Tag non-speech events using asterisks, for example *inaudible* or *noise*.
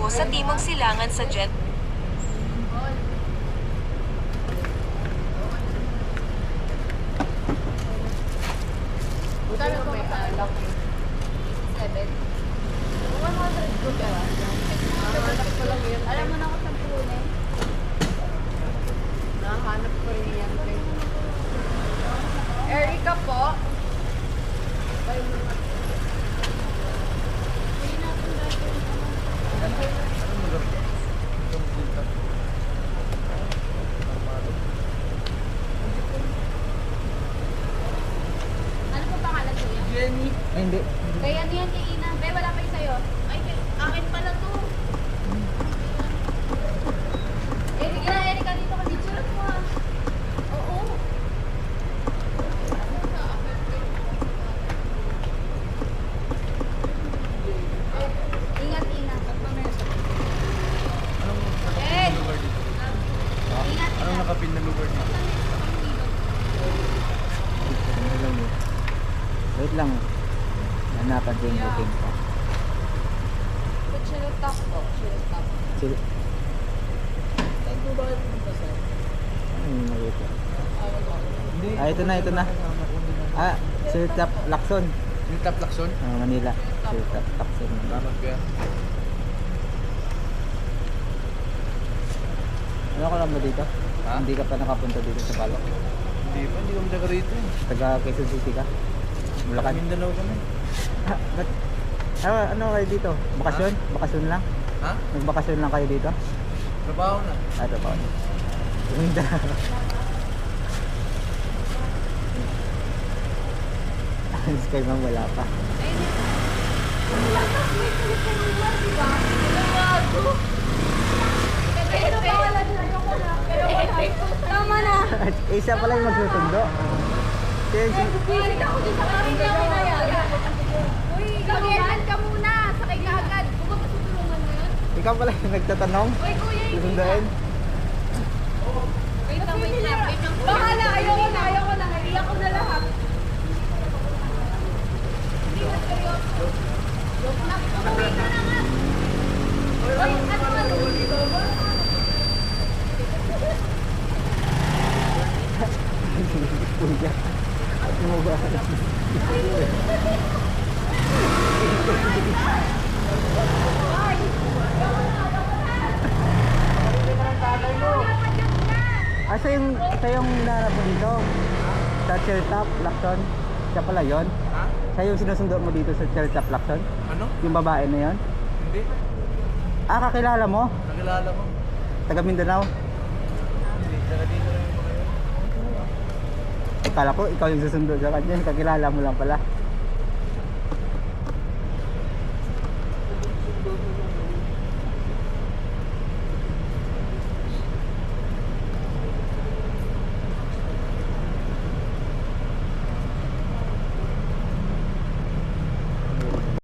patungo sa Timog Silangan sa Jet Kano ko may alak? 7? 100 ko ka. Alam mo na ako sa puno eh. Nahanap ko rin yan. Yan? Jenny. Ay, hindi. Kaya ano yan kay Ina? Be, wala pa yung sa'yo. Ay, kay- akin pala to. Erika, Erika, dito ka dito. mo ah. Oo. Ingat, ingat. Ed! Ingat, Anong ingat. nakapin na lugar dito? Ano lang yun. Wait lang. Hanapan din yung booking ko. Chill top po. Chill top. Chill. Saan po ba pumunta sir? Ano yung maliit yan? Hindi. Ah, ito na, ito na. Ah, Chill Tap Lacson. Yung top lakson? Ah, Manila. Chill Tap Lacson. Salamat kuya. Ano ka lang ba dito? Ha? Hindi ka pa nakapunta dito sa Balok. Hindi pa, hindi kami taga rito eh. Taga Quezon City ka? Bulacan? Mindanao kami. Ah, ba't? Ah, ano kayo dito? Bakasyon? Bakasyon lang? Ha? Nagbakasyon lang kayo dito? Trabaho na. Ah, ito ba? Ganda. Sky ma'am wala pa. Tama na. Eh, Isa pala yung magsusundo. Si- Pilit ako din sa kanina ko na yan. Uy, gagawin ka muna. Sakay ka agad. Pumunta sa tulungan mo yun. ikaw pala yung nagtatanong. Uy, kuya, hindi Susunduin. Wait lang, wait lang. Bahala, ayoko na, ayoko na. Iyak ko na lahat. Hindi na seryoso. Joke lang. Umuwi ka na nga. Uy, ano? *laughs* Kuya. Ano mo ba? Ah, siya yung, siya yung hinahanap mo dito? Sa Chertap, Lacson? Siya pala yon. Ha? Siya yung sinusundo mo dito sa Chertap, Lacson? Ano? Yung babae na yon? Hindi. Ah, kakilala mo? Nakilala ko. Taga Mindanao? Hindi. Taga dito lang yung mga yun. Akala ko ikaw yung susundo sa kanya, kakilala mo lang pala.